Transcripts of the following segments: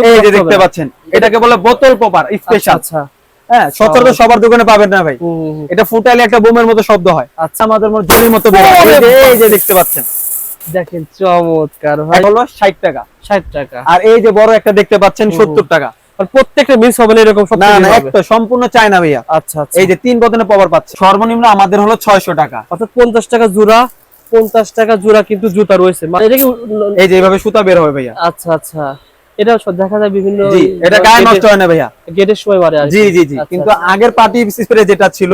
এই যে দেখতে পাচ্ছেন এটাকে বলে বোতল পপার স্পেশাল আচ্ছা। হ্যাঁ সচরাচর সবার দোকানে পাবেন না ভাই। এটা ফুটালে একটা বোমের মতো শব্দ হয়। আচ্ছা। আমাদের মতো জলের মতো এই যে- দেখতে পাচ্ছেন। দেখেন চমৎকার ভাই। হলো ষাট টাকা। ষাট টাকা। আর এই যে বড় একটা দেখতে পাচ্ছেন সত্তর টাকা। আর প্রত্যেকটা মিস হবে না এরকম না না একটা সম্পূর্ণ চায়না ভাইয়া। আচ্ছা আচ্ছা। এই যে তিন বদনে পাওয়ার পাচ্ছে। সর্বনিম্ন আমাদের হলো ছয়শো টাকা। অর্থাৎ পঞ্চাশ টাকা জোড়া পঞ্চাশ টাকা জোড়া কিন্তু জুতা রয়েছে। মানে এটা কি এই যে এইভাবে সুতা বের হবে ভাইয়া। আচ্ছা আচ্ছা। এটা দেখা যায় বিভিন্ন জি এটা গায়ে নষ্ট হয় না ভাইয়া। গেটের সময় জি জি জি। আচ্ছা, কিন্তু আচ্ছা। আগের পার্টি স্প্রে যেটা ছিল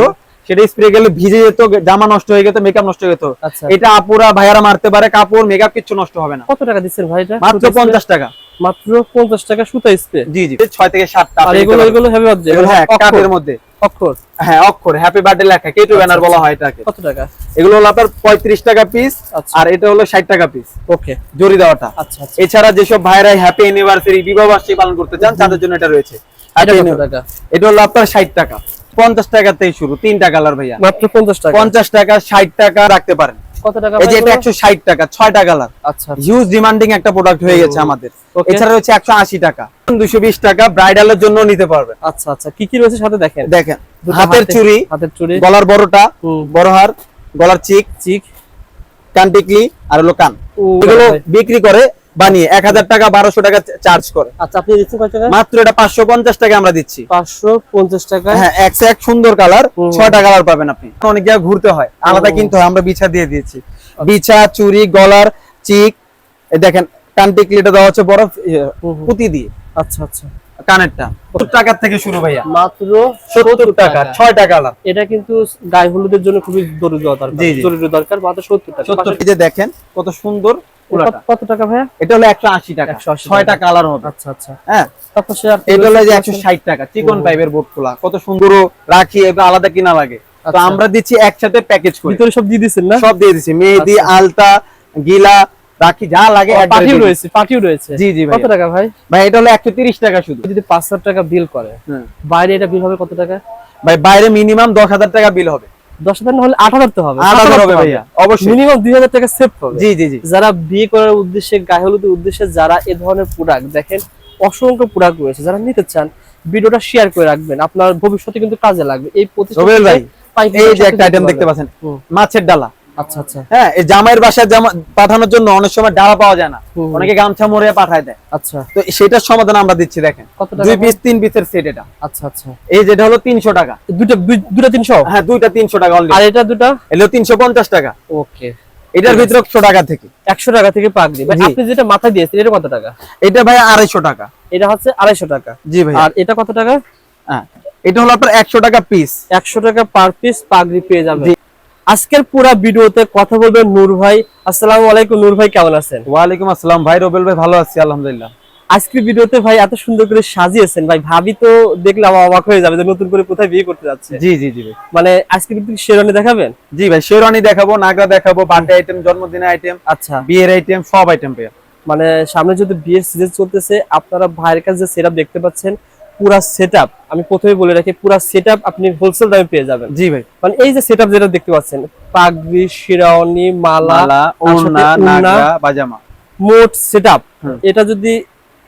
সেটা স্প্রে গেলে ভিজে যেত জামা নষ্ট হয়ে যেত মেকআপ নষ্ট হয়ে যেত আচ্ছা। এটা আপুরা ভাইয়ারা মারতে পারে কাপড় মেকআপ কিছু নষ্ট হবে না। কত টাকা দিচ্ছেন ভাই এটা? মাত্র সুতা spray? পঞ্চাশ টাকা। মাত্র পঞ্চাশ টাকা সুতা স্প্রে জি জি। ছয় থেকে সাতটা আর এগুলো এগুলো হেভি অবজেক্ট হ্যাঁ কাপের মধ্যে। অক্ষর? হ্যাঁ অক্ষর। হ্যাপি বার্থডে লেখা। কেটু ব্যানার বলা হয় এটাকে। কত টাকা? এগুলো হলো আপনার পঁয়ত্রিশ টাকা পিস আচ্ছা। আর এটা হলো ষাট টাকা পিস ওকে জরি দেওয়াটা। আচ্ছা আচ্ছা। এছাড়া যেসব ভাইরা হ্যাপি অ্যানিভার্সারি বিবাহবার্ষিকী পালন করতে চান তাদের জন্য এটা রয়েছে। এটা হলো আপনার ষাট টাকা। পঞ্চাশ টাকা থেকে শুরু। তিনটা কালার ভাইয়া। মাত্র পঞ্চাশ টাকা। পঞ্চাশ টাকা ষাট টাকা রাখতে পারেন। কত টাকা এই যে এটা আচ্ছা হিউজ ডিমান্ডিং একটা প্রোডাক্ট হয়ে গেছে আমাদের। এছাড়া রয়েছে একশো আশি টাকা। দুশো বিশ টাকা ব্রাইডালের জন্য নিতে পারবে আচ্ছা আচ্ছা। কি কি রয়েছে সাথে দেখেন? দেখেন হাতের চুড়ি হাতের চুড়ি। গলার বড়টা। বড় হার গলার চিক চিক। কান টিকলি আর হলো কান। এগুলো বিক্রি করে বানিয়ে এক হাজার টাকা বারোশো টাকা চার্জ করে। আচ্ছা আপনি দিচ্ছেন কত টাকা? মাত্র এটা পাঁচশো পঞ্চাশ টাকা আমরা দিচ্ছি। পাঁচশো পঞ্চাশ টাকা। হ্যাঁ একশো এক সুন্দর কালার। ছয়টা কালার পাবেন আপনি। অনেক জায়গায় ঘুরতে হয় আলাদা। কিনতে হয় আমরা বিছা দিয়ে দিয়েছি। বিছা চুরি গলার চিক দেখেন কান টিকলিটা দেওয়া হচ্ছে বরফ। পুঁতি দিয়ে। আচ্ছা আচ্ছা। কানেরটা। সত্তর টাকার থেকে শুরু ভাইয়া। মাত্র সত্তর টাকা ছয়টা কালার এটা কিন্তু গায়ে হলুদের জন্য খুবই জরুরি দরকার জি, জি। জরুরি দরকার মাত্র সত্তর টাকা। সত্তর দেখেন কত সুন্দর কত- টাকা ভাইয়া? এটা হলো টাকা। 180 কালার হবে। আচ্ছা আচ্ছা। হ্যাঁ? তারপর সে আর কি এটা হলো যে রয়েছে? একশো ষাট টাকা। চিকন পাইপের বোর্ড খোলা। কত সুন্দর রাখি এগুলো আলাদা কিনা লাগে। তো আচ্ছা। আমরা দিচ্ছি একসাথে প্যাকেজ করে। ভিতরে সব দিয়ে দিচ্ছেন না? সব দিয়ে মেহেদি আচ্ছা। আলতা গিলা রাখি যা লাগে রয়েছে রয়েছে। জি, জি, কত টাকা ভাই? ভাই এটা হলো একশো তিরিশ টাকা শুধু। যদি পাঁচ হাজার টাকা বিল করে হুম। বাইরে এটা বিল হবে কত টাকা? ভাই বাইরে মিনিমাম দশ হাজার টাকা বিল হবে। দশ হাজার না হলে আট হাজার তো হবে। আট হাজার হবে ভাইয়া অবশ্যই। মিনিমাম দুই হাজার টাকা সেভ হবে। জি জি জি। যারা বিয়ে করার উদ্দেশ্যে গায়ে হলুদের উদ্দেশ্যে যারা এ ধরনের প্রোডাক্ট দেখেন অসংখ্য প্রোডাক্ট রয়েছে। যারা নিতে চান ভিডিওটা শেয়ার করে রাখবেন। আপনার ভবিষ্যতে কিন্তু কাজে লাগবে। এই প্রতিষ্ঠান ভাই, এই যে একটা আইটেম দেখতে পাচ্ছেন মাছের ডালা। আচ্ছা আচ্ছা। হ্যাঁ এই জামাইয়ের বাসায় জামা পাঠানোর জন্য অনেক সময় ডালা পাওয়া যায় না। অনেকে গামছা মরে পাঠায় দেয়। আচ্ছা। তো সেটার সমাধান আমরা দিচ্ছি দেখেন। দুই পিস তিন পিসের সেট এটা। আচ্ছা আচ্ছা। এই যেটা হলো তিনশো টাকা। দুটো দুটো তিনশো? হ্যাঁ দুইটা তিনশো টাকা আর এটা দুটো? এলো তিনশো পঞ্চাশ টাকা। ওকে। এটার ভিতরে একশো টাকা থেকে। একশো টাকা থেকে পাগড়ি ভাই জি। আপনি যেটা মাথায় দিয়েছেন এটা কত টাকা? এটা ভাই আড়াইশো টাকা। এটা হচ্ছে আড়াইশো টাকা। জি ভাই আর এটা কত টাকা? হ্যাঁ। এটা হলো আপনার একশো টাকা পিস একশো টাকা পার পিস পাগড়ি পেয়ে যাবে। আজকের পুরো ভিডিওতে কথা বলবেন নূর ভাই। আসসালামু আলাইকুম নূর ভাই কেমন আছেন? ওয়ালাইকুম আসসালাম। ভাই রবেল ভাই ভালো আছি আলহামদুলিল্লাহ। আজকের ভিডিওতে ভাই এত সুন্দর করে সাজিয়েছেন। ভাই ভাবি তো দেখলে অবাক হয়ে যাবে যে নতুন করে কোথায় বিয়ে করতে যাচ্ছে। জি জি জি মানে আজকে কিন্তু শেরওয়ানি দেখাবেন? জি ভাই শেরওয়ানি দেখাবো নাগরা দেখাবো বার্থডে আইটেম জন্মদিনের আইটেম আচ্ছা। বিয়ের আইটেম সব আইটেম পেয়ে মানে সামনে যদি বিয়ের সিজন চলতেছে আপনারা ভাইয়ের কাছে যে সেটআপ দেখতে পাচ্ছেন পুরা সেটআপ আমি প্রথমে বলে রাখি পুরা সেটআপ আপনি হোলসেল দামে পেয়ে যাবেন। জি ভাই। মানে এই যে সেটআপ যেটা দেখতে পাচ্ছেন পাগড়ি শিরাওনি মালা ওড়না নাগরা মোট সেটআপ এটা যদি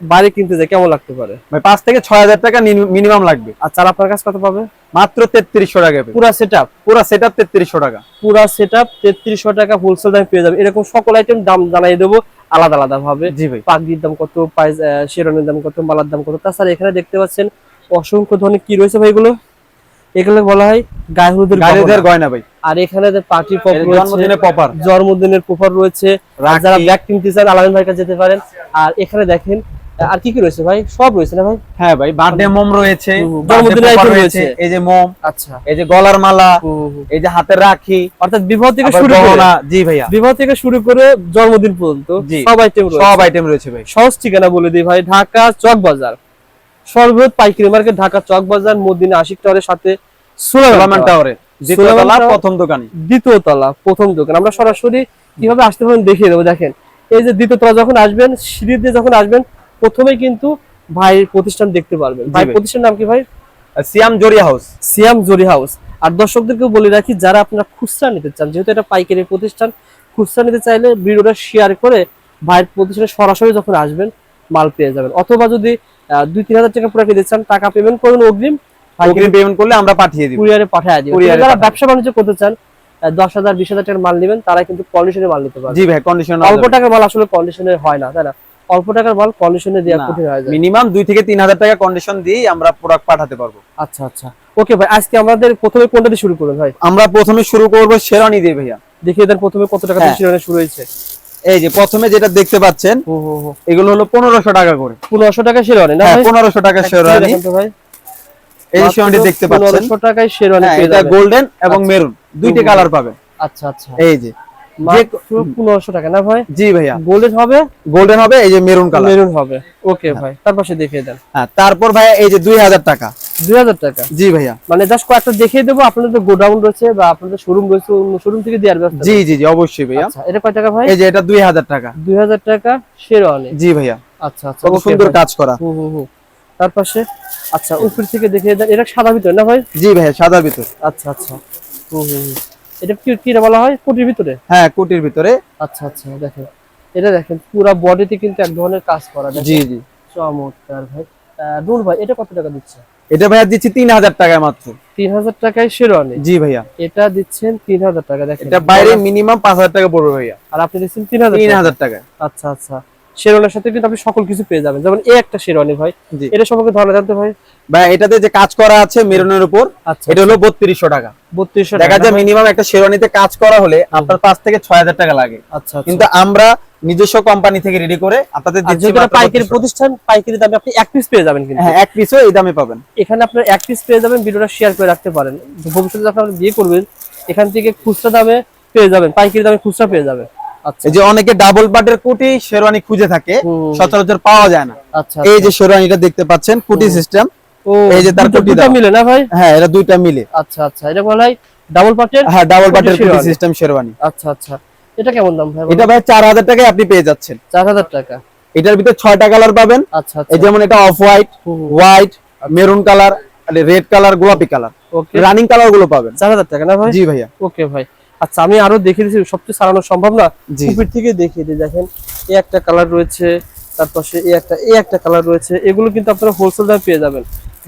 বাইরে কিনতে যায় কেমন লাগতে পারে? ভাই পাঁচ থেকে ছয় হাজার টাকা মিনিমাম লাগবে। আর চার আপনার কাছে কত পাবে? মাত্র তেত্রিশশো টাকা পুরা সেটআপ পুরো সেট আপ তেত্রিশশো টাকা। পুরা সেটআপ তেত্রিশশো টাকা হোলসেল দামে পেয়ে যাবে এরকম সকল আইটেম দাম জানাই দেবো। আলাদা আলাদা ভাবে। জি ভাই। পাগড়ির দাম কত পায় শেরনের দাম কত মালার দাম কত। তাছাড়া এখানে দেখতে পাচ্ছেন অসংখ্য ধরনের কি রয়েছে ভাই এগুলো? এগুলো বলা হয় গায়ে হলুদের গায়েদের গয়না ভাই। আর এখানে যে পার্টি পপ জন্মদিনের পপার। জন্মদিনের পপার রয়েছে। যারা ব্যাগ কিনতে চান আলামিন ভাইয়ের কাছে যেতে পারেন। আর এখানে দেখেন আর কি কি রয়েছে ভাই? সব রয়েছে না ভাই? হ্যাঁ ভাই বার্থডে মোম রয়েছে popper item রয়েছে। এই যে মোম আচ্ছা। এই যে গলার মালা। এই যে হাতের রাখি অর্থাৎ বিবাহ থেকে শুরু করে গহনা জি ভাইয়া। বিবাহ থেকে শুরু করে জন্মদিন পর্যন্ত সব আইটেম রয়েছে। সব আইটেম রয়েছে ভাই। সহজ ঠিকানা বলে দিই ভাই ঢাকা চক বাজার। সর্ববৃহৎ পাইকারি মার্কেট ঢাকা চক বাজার মদিনা আশিক টাওয়ারের সাথে সুলামান টাওয়ারে। দ্বিতীয় তলা প্রথম দোকানে। দ্বিতীয় তলা প্রথম দোকান। আমরা সরাসরি কীভাবে আসতে পারেন দেখিয়ে দেবো দেখেন। এই যে দ্বিতীয় তলা যখন আসবেন সিঁড়ি দিয়ে যখন আসবেন প্রথমেই কিন্তু ভাইয়ের প্রতিষ্ঠান দেখতে পারবেন। ভাই। প্রতিষ্ঠান নাম কি ভাই? সিয়াম জরিয়া হাউস। সিয়াম জরি হাউস। আর দর্শকদেরকে বলে রাখি যারা আপনারা খুচরা নিতে চান যেহেতু এটা পাইকারি প্রতিষ্ঠান খুচরা নিতে চাইলে ভিডিওটা শেয়ার করে ভাইয়ের প্রতিষ্ঠানে সরাসরি যখন আসবেন মাল পেয়ে যাবেন। অথবা যদি দুই তিন হাজার টাকা দিতে চান টাকা পেমেন্ট করুন অগ্রিম অগ্রিম পেমেন্ট করলে আমরা পাঠিয়ে দিই কুরিয়ারে পাঠিয়ে এ যারা ব্যবসা বাণিজ্য করতে চান দশ হাজার বিশ হাজার টাকার মাল নেবেন তারা কিন্তু কন্ডিশনে মাল নিতে পারবে জি ভাই কন্ডিশন অল্প টাকার মাল আসলে কন্ডিশনে হয় না তাই না? অল্প টাকার মাল কন্ডিশনে দেওয়া কঠিন হয়ে যায়। মিনিমাম দুই থেকে তিন হাজার টাকা কন্ডিশন দিয়ে আমরা প্রোডাক্ট পাঠাতে পারব। আচ্ছা আচ্ছা। ওকে ভাই আজকে আমাদের প্রথমে কোনটা দিয়ে শুরু করবেন ভাই? আমরা প্রথমে শুরু করব শেরানি দিয়ে ভাইয়া। দেখিয়ে দেন প্রথমে কত টাকা দিয়ে হ্যাঁ। শিরোনে শুরু হয়েছে। এই যে প্রথমে যেটা দেখতে পাচ্ছেন এগুলো হলো পনেরোশো টাকা করে। পনেরোশো টাকা শিরোনে না হ্যাঁ পনেরোশো টাকা শেরানি দেখেন ভাই। এই শেরানি দেখতে পাচ্ছেন। পনেরোশো টাকায় শিরোনে হ্যাঁ, এটা গোল্ডেন এবং আচ্ছা। মেরুন দুইটা কালার পাবেন আচ্ছা আচ্ছা। এই যে। পনেরোশো টাকা না ভাই? জি ভাইয়া। গোল্ডেন হবে? গোল্ডেন হবে এই যে মেরুন কালার। মেরুন হবে। ওকে ভাই তার পাশে দেখিয়ে দেন। হ্যাঁ তারপর ভাইয়া এই যে দুই হাজার টাকা। দুই হাজার টাকা? জি ভাইয়া। মানে জাস্ট কয়েকটা দেখিয়ে দেবো আপনাদের গোডাউন রয়েছে বা আপনাদের শোরুম রয়েছে অন্য শোরুম থেকে দেওয়ার ব্যবস্থা জি জি জি অবশ্যই ভাইয়া। আচ্ছা এটা কয় টাকা ভাই? এই যে এটা দুই হাজার টাকা। দুই হাজার টাকা শেরওয়ানি জি ভাইয়া। আচ্ছা আচ্ছা সুন্দর কাজ করা। হুম হুম হুম। তার পাশে আচ্ছা উপর থেকে দেখিয়ে দেন এটা সাদা ভিতরে না ভাই? জি ভাইয়া সাদার ভিতর। আচ্ছা আচ্ছা। হুম হুম। এটা কি কি বলা হয়? কোটির ভিতরে? হ্যাঁ কুটির ভিতরে। আচ্ছা আচ্ছা দেখেন। এটা দেখেন পুরো বডিতে কিন্তু এক ধরনের কাজ করা জি জি। চমৎকার ভাই। আহ, নূর ভাই এটা কত টাকা দিচ্ছে? এটা ভাইয়া দিচ্ছি তিন হাজার টাকায় মাত্র। তিন হাজার টাকায় শেরওয়ানি? জি ভাইয়া। এটা দিচ্ছেন তিন হাজার টাকা দেখেন। এটা বাইরে মিনিমাম পাঁচ হাজার টাকা পড়বে ভাইয়া। আর আপনি দিচ্ছেন তিন হাজার তিন হাজার আচ্ছা আচ্ছা। শেরওয়ানির সাথে কিন্তু আপনি সকল কিছু পেয়ে যাবেন। যেমন এই একটা শেরওয়ানি ভাই এটা সম্পর্কে ধারণা জানতে ভাই? ভাই এটাতে যে কাজ করা আছে মেরুনের উপর আচ্ছা এটা হলো বত্রিশশো টাকা। বত্রিশশো দেখা টাকা যায় মিনিমাম একটা শেরওয়ানিতে কাজ করা হলে আপনার থেকে ছয় হাজার টাকা লাগে। আচ্ছা আচ্ছা। কিন্তু আমরা নিজস্ব কোম্পানি থেকে রেডি করে আপনাদের পাইকারি প্রতিষ্ঠান পাইকারি দামে আপনি এক পিস পেয়ে যাবেন কিন্তু। হ্যাঁ এক পিসও এই দামে পাবেন। এখানে আপনার এক পিস পেয়ে যাবেন ভিডিওটা শেয়ার করে রাখতে পারেন। ভবিষ্যতে যখন আপনি বিয়ে করবেন এখান থেকে খুচরা দামে পেয়ে যাবেন পাইকারি দামে খুচরা পেয়ে যাবেন। আচ্ছা এই যে অনেকে ডাবল পাটের কুটি শেরওয়ানি খুঁজে থাকে। সচরাচর পাওয়া যায় না। আচ্ছা এই যে শেরওয়ানিটা দেখতে পাচ্ছেন কুটি সিস্টেম এই যে তার কুটি মিলে না ভাই? হ্যাঁ এটা দুইটা মিলে। আচ্ছা আচ্ছা। এটা বলা হয় ডাবল পার্টের হ্যাঁ ডাবল পাটের কুটি সিস্টেম শেরওয়ানি। আচ্ছা আচ্ছা। এটা কেমন দাম ভাই এটা ভাই চার হাজার টাকায় আপনি পেয়ে যাচ্ছেন। চার হাজার টাকা। এটার ভিতরে ছয়টা কালার পাবেন। আচ্ছা আচ্ছা। এই যেমন এটা off white white maroon colour red colour গোলাপি কালার ওকে রানিং কালারগুলো পাবেন। চার হাজার টাকা না ভাই? জি ভাইয়া। ওকে ভাই। আচ্ছা আমি আরও দেখিয়ে দিচ্ছি সবচেয়ে সারানো সম্ভব না। উপর থেকে দেখিয়ে দিই দেখেন এই একটা কালার রয়েছে তারপর সে এই একটা এই একটা কালার রয়েছে এগুলো কিন্তু আপনারা হোলসেল দামে পেয়ে যাবেন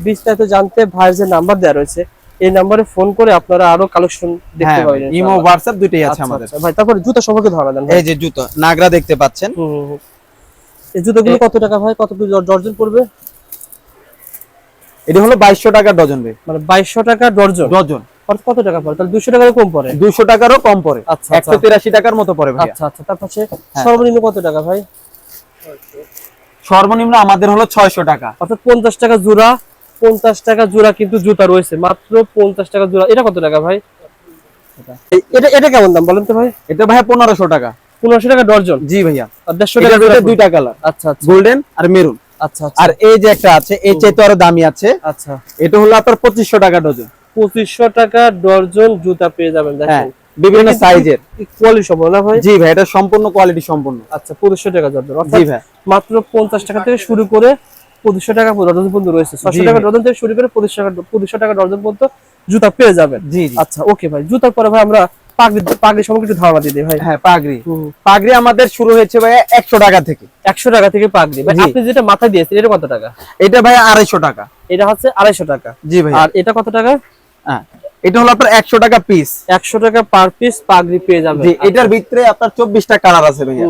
বিস্তারিত জানতে ভাইয়ের যে নাম্বার দেওয়া রয়েছে এই নাম্বারে ফোন করে আপনারা আরও কালেকশন দেখতে হ্যাঁ পাবেন ইমো। হোয়াটসঅ্যাপ দুইটাই আছে আচ্ছা, আমাদের আচ্ছা। ভাই তারপরে জুতা সম্পর্কে ধারণা দেন। এই যে জুতো নাগরা দেখতে পাচ্ছেন। এই জুতোগুলো কত টাকা ভাই কত পিস ডর্জন পড়বে এটা হলো বাইশশো টাকা ডজন ভাই মানে বাইশশো টাকা ডজন ডজন কত টাকা পড়ে? তাহলে দুশো টাকার কম পড়ে। টাকারও কম পড়ে। আচ্ছা, আচ্ছা। একশো তিরাশি টাকার মতো পড়ে আচ্ছা আচ্ছা তারপর সে সর্বনিম্ন কত টাকা ভাই? সর্বনিম্ন আমাদের হলো ছয়শো টাকা। অর্থাৎ পঞ্চাশ টাকা জোড়া পঞ্চাশ টাকা জোড়া কিন্তু জুতা রয়েছে। মাত্র পঞ্চাশ টাকা জোড়া। এটা কত টাকা ভাই? এটা এটা কেমন দাম বলেন তো ভাই? এটা ভাইয়া পনেরোশো টাকা। পনেরোশো টাকা ডর্জন? জি ভাইয়া। আর দেড়শো এটার টাকা ভিতরে জোড়া দুইটা কালার আচ্ছা আচ্ছা। গোল্ডেন আর মেরুন আচ্ছা আচ্ছা। আর এই যে একটা আছে এই চাইতে আরও দামি আছে। আচ্ছা। এটা হলো আপনার পঁচিশশো টাকা ডজন। পঁচিশশো টাকা ডর্জন জুতা পেয়ে যাবেন হ্যাঁ দেখেন বিভিন্ন সাইজের কোয়ালিটি সম্ভব না ভাই? জি ভাই এটা সম্পূর্ণ কোয়ালিটি সম্পূর্ণ। আচ্ছা পঁচিশশো টাকা ডর্জন জি ভাই। মাত্র পঞ্চাশ টাকা থেকে শুরু করে পঁচিশশো টাকা ডর্জন পর্যন্ত রয়েছে। ছশো টাকা ডর্জন থেকে শুরু করে পঁচিশশো টাকা পঁচিশশো টাকা ডর্জন পর্যন্ত জুতা পেয়ে যাবেন। জি আচ্ছা ওকে ভাই। জুতার পরে ভাই আমরা পাগড়ি পাগড়ি সম্পর্কে একটু ধারণা দিয়ে দিই ভাই। হ্যাঁ পাগড়ি। পাগড়ি আমাদের শুরু হয়েছে ভাইয়া একশো টাকা থেকে। একশো টাকা থেকে পাগড়ি। ভাই আপনি যেটা মাথায় দিয়েছেন এটা কত টাকা? এটা ভাইয়া আড়াইশো টাকা। এটা হচ্ছে আড়াইশো টাকা। জি ভাই। আর এটা কত টাকা? হ্যাঁ এটা হলো আপনার একশো টাকা পিস একশো টাকা পার পিস পাগড়ি পেয়ে যাবে। এটার ভিতরে আপনার চব্বিশটা কালার আছে ভাইয়া।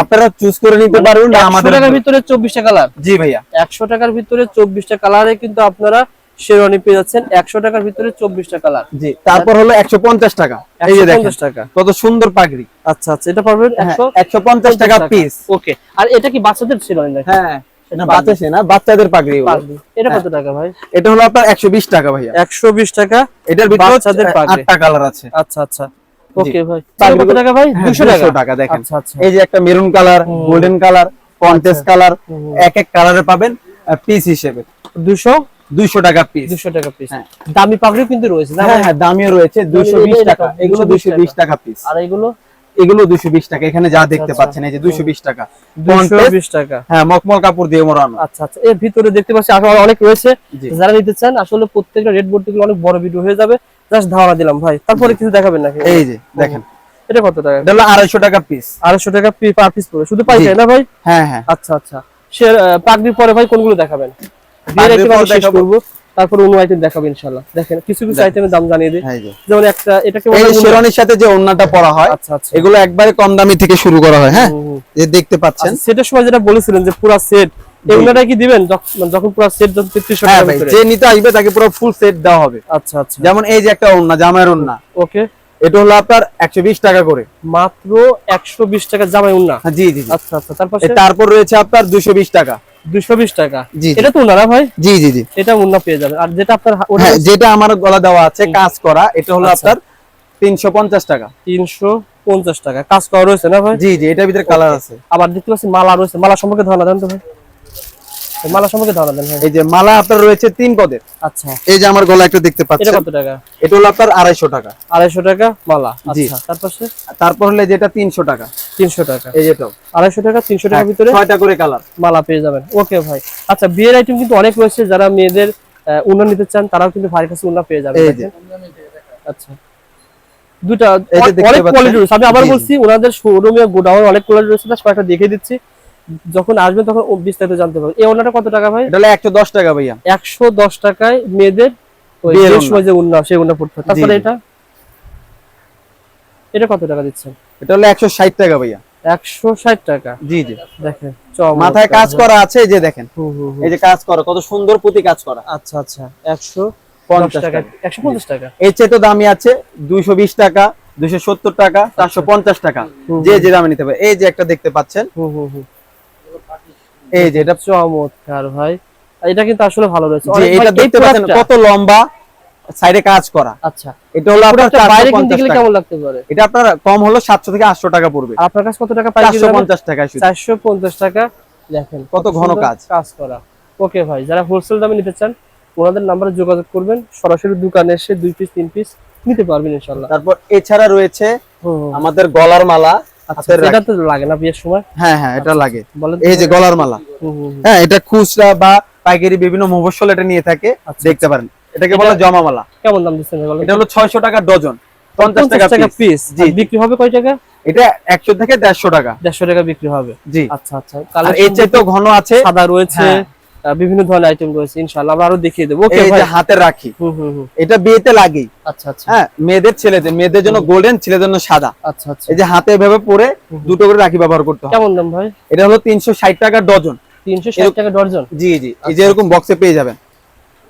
আপনারা চুজ করে নিতে পারবেন আমাদের টাকার ভিতরে চব্বিশটা কালার জি ভাইয়া। একশো টাকার ভিতরে চব্বিশটা কালারে কিন্তু আপনারা শেরওয়ানি পেয়ে যাচ্ছেন। একশো টাকার ভিতরে চব্বিশটা কালার জি তারপর হলো একশো পঞ্চাশ টাকা। এই যে পঞ্চাশ টাকা। কত সুন্দর পাগড়ি। আচ্ছা আচ্ছা এটা পারবেন একশো একশো পঞ্চাশ টাকা পিস ওকে আর এটা কি বাচ্চাদের শেরওয়ানি হ্যাঁ। এটা না পাগড়ি। বাচ্চা সে না বাচ্চাদের পাগড়ি এটা কত টাকা ভাই? এটা হলো আপনার একশো বিশ টাকা ভাইয়া। একশো বিশ টাকা এটার ভিতরে বাচ্চাদের পাগড়ি। আটটা কালার আছে। আচ্ছা আচ্ছা। ওকে ভাই। কত টাকা ভাই? 200 টাকা? টাকা দেখেন। আচ্ছা আচ্ছা। এই যে একটা maroon colour golden colour contrast colour হুম। এক এক কালারে পাবেন পিস হিসেবে। দুশো? দুইশো টাকা পিস দুশো টাকা পিস হ্যাঁ। দামি পাগড়ি কিন্তু রয়েছে হ্যাঁ হ্যাঁ দামিও রয়েছে দুইশো বিশ এটা টাকা এগুলো 220 বিশ টাকা পিস আর এগুলো? এগুলো দুইশো বিশ টাকা। এখানে যা দেখতে আচ্ছা। পাচ্ছেন এই যে দুইশো বিশ টাকা। হ্যাঁ মকমল কাপড় দিয়ে মোড়ানো। আচ্ছা আচ্ছা। এর ভিতরে দেখতে পাচ্ছি আসলে অনেক রয়েছে। যারা নিতে চান আসলে প্রত্যেকটা রেড বোর্ড থেকে অনেক বড় ভিডিও হয়ে যাবে। জাস্ট ধারণা দিলাম ভাই। তারপরে কিছু দেখাবেন নাকি? এই যে দেখেন। এটা কত টাকা? এটা হলো আড়াইশো টাকা পিস আড়াইশো টাকা পার পিস পড়বে। শুধু পাইকারি না ভাই? হ্যাঁ হ্যাঁ। আচ্ছা আচ্ছা। সে পরে ভাই কোনগুলো দেখাবেন? শেষ। করব। তারপর অন্য আইটেম দেখাবো ইনশাল্লাহ দেখেন কিছু কিছু আইটেমের দাম জানিয়ে দিই। হ্যাঁ। যেমন একটা এটাকে এই শেরওয়ানির সাথে যে ওন্নাটা পরা হয় আচ্ছা আচ্ছা। এগুলো একবারে কম দামি থেকে শুরু করা হয় হ্যাঁ। যে দেখতে পাচ্ছেন। আচ্ছা, সেটের সময় যেটা বলেছিলেন যে পুরো সেট এগুলোটা কি দিবেন? মানে যখন পুরো সেট যখন তেত্রিশশো হ্যাঁ টাকার ভাই যে নিতে আসবে তাকে পুরো ফুল সেট দেওয়া হবে। আচ্ছা আচ্ছা। যেমন এই যে একটা ওন্না জামাইয়ের ওন্না ওকে। এটা হলো আপনার একশো বিশ টাকা করে। মাত্র একশো বিশ টাকা জামাই উন্না হ্যাঁ, জি জি। আচ্ছা আচ্ছা। তারপর তারপর রয়েছে আপনার দুশো বিশ টাকা। দুশো বিশ টাকা। জি জি। এটা তো ভাই? জি জি জি। এটা উন্না পেয়ে যাবেন আর যেটা আপনার হ্যাঁ যেটা আমার গলা দেওয়া আছে কাজ করা এটা হলো আচ্ছা। আপনার তিনশো পঞ্চাশ টাকা। তিনশো পঞ্চাশ টাকা। কাজ করা রয়েছে না ভাই? জি জি এটার ভিতরে কালার আছে। আবার দেখতে পাচ্ছি মালা রয়েছে। মালা সম্পর্কে ধারণা দেন তো ভাই। মালা সম্পর্কে ধারণা দেন এই যে মালা আপনার রয়েছে তিন পদের। আচ্ছা। এই যে আমার গলা একটা দেখতে এটা কত টাকা? এটা হলো আপনার আড়াইশো টাকা। আড়াইশো টাকা মালা। আচ্ছা তারপর তারপর হলে যেটা তিনশো টাকা। তিনশো টাকা। এই যেটাও। আড়াইশো টাকা তিনশো টাকার ভিতরে ছয়টা করে কালার। মালা পেয়ে যাবেন। ওকে ভাই। আচ্ছা বিয়ের আইটেম কিন্তু অনেক রয়েছে। যারা মেয়েদের আহ, উন্না নিতে চান তারাও কিন্তু ভাইয়ের কাছে উন্না পেয়ে যাবেন। আচ্ছা। দুটা অনেক পাচ্ছেন। কোয়ালিটি রয়েছে। আমি আবার। বলছি ওনাদের শোরুমে গোডাউন অনেক কোয়ালিটি রয়েছে। তার কয়েকটা দেখে দিচ্ছি। যখন আসবেন তখন বিস্তারিত জানতে পারবেন এই ওনাটা কত টাকা ভাই? এটা হলো একশো দশ টাকা ভাইয়া। একশো দশ টাকায় মেয়েদের ওই সময় যে উন্না সেই উন্না পড়তে। তারপরে এটা? এটা কত টাকা দিচ্ছেন? এটা হলো একশো ষাট টাকা ভাইয়া। একশো ষাট টাকা? জি জি। দেখেন মাথায় কাজ করা আছে এই যে দেখেন। এই যে কাজ করা কত সুন্দর পুঁতি কাজ করা। আচ্ছা আচ্ছা। একশো পঞ্চাশ টাকা। টাকা। একশো পঞ্চাশ টাকা? এর চেয়ে তো দামি আছে দুইশো বিশ টাকা দুইশো সত্তর টাকা চারশো পঞ্চাশ টাকা। যে যে দামে নিতে পারে। এই যে একটা দেখতে পাচ্ছেন। হুম হুম। এই যে এটা চমৎকার ভাই। এটা কিন্তু আসলে ভালো রয়েছে। এটা দেখতে পাচ্ছেন কত লম্বা সাইডে কাজ করা। আচ্ছা। এটা হলো আপনার বাইরে কিনতে গেলে কেমন লাগতে পারে? এটা আপনার কম হলো সাতশো থেকে আটশো টাকা পড়বে। আপনার কাছে কত টাকা পাইকারি চারশো পঞ্চাশ টাকা শুধু। চারশো পঞ্চাশ টাকা। দেখেন কত ঘন কাজ। কাজ করা। ওকে ভাই যারা হোলসেল দামে নিতে চান ওনাদের নাম্বারে যোগাযোগ করবেন। সরাসরি দোকানে এসে দুই পিস তিন পিস নিতে পারবেন ইনশাল্লাহ তারপর এছাড়া রয়েছে। আমাদের গলার মালা। এটা তো লাগে না বিয়ের সময়? হ্যাঁ হ্যাঁ এটা লাগে। এই যে গলার মালা। হুম, হুম, হুম। হ্যাঁ এটা খুচরা বা পাইকারি বিভিন্ন মফস্বল এটা নিয়ে থাকে আচ্ছা, দেখতে পারেন। এটাকে বলা জমা মালা। কেমন দাম দিচ্ছেন এটা হলো ছয়শো টাকা ডজন টাকা পিস জি। বিক্রি হবে কয় টাকা? এটা একশো থেকে দেড়শো টাকা। দেড়শো টাকা বিক্রি হবে। জি। আচ্ছা আচ্ছা। কালারের চাইতেও ঘন আছে। সাদা রয়েছে। হ্যাঁ। বিভিন্ন ধরনের আইটেম রয়েছে ইনশাআল্লাহ আমরা আরও দেখিয়ে দেবো। ওকে ভাই যে হাতের রাখি এটা বিয়েতে লাগেই। আচ্ছা আচ্ছা। হ্যাঁ মেয়েদের ছেলেদের মেয়েদের জন্য গোল্ডেন ছেলেদের জন্য সাদা। আচ্ছা আচ্ছা। এই যে হাতে ভেবে পরে দুটো করে রাখি ব্যবহার করতে হয়। কেমন দাম ভাই? এটা হলো তিনশো ষাট টাকা ডজন। তিনশো ষাট টাকা ডজন? জি জি। এই যে এরকম বক্সে পেয়ে যাবেন।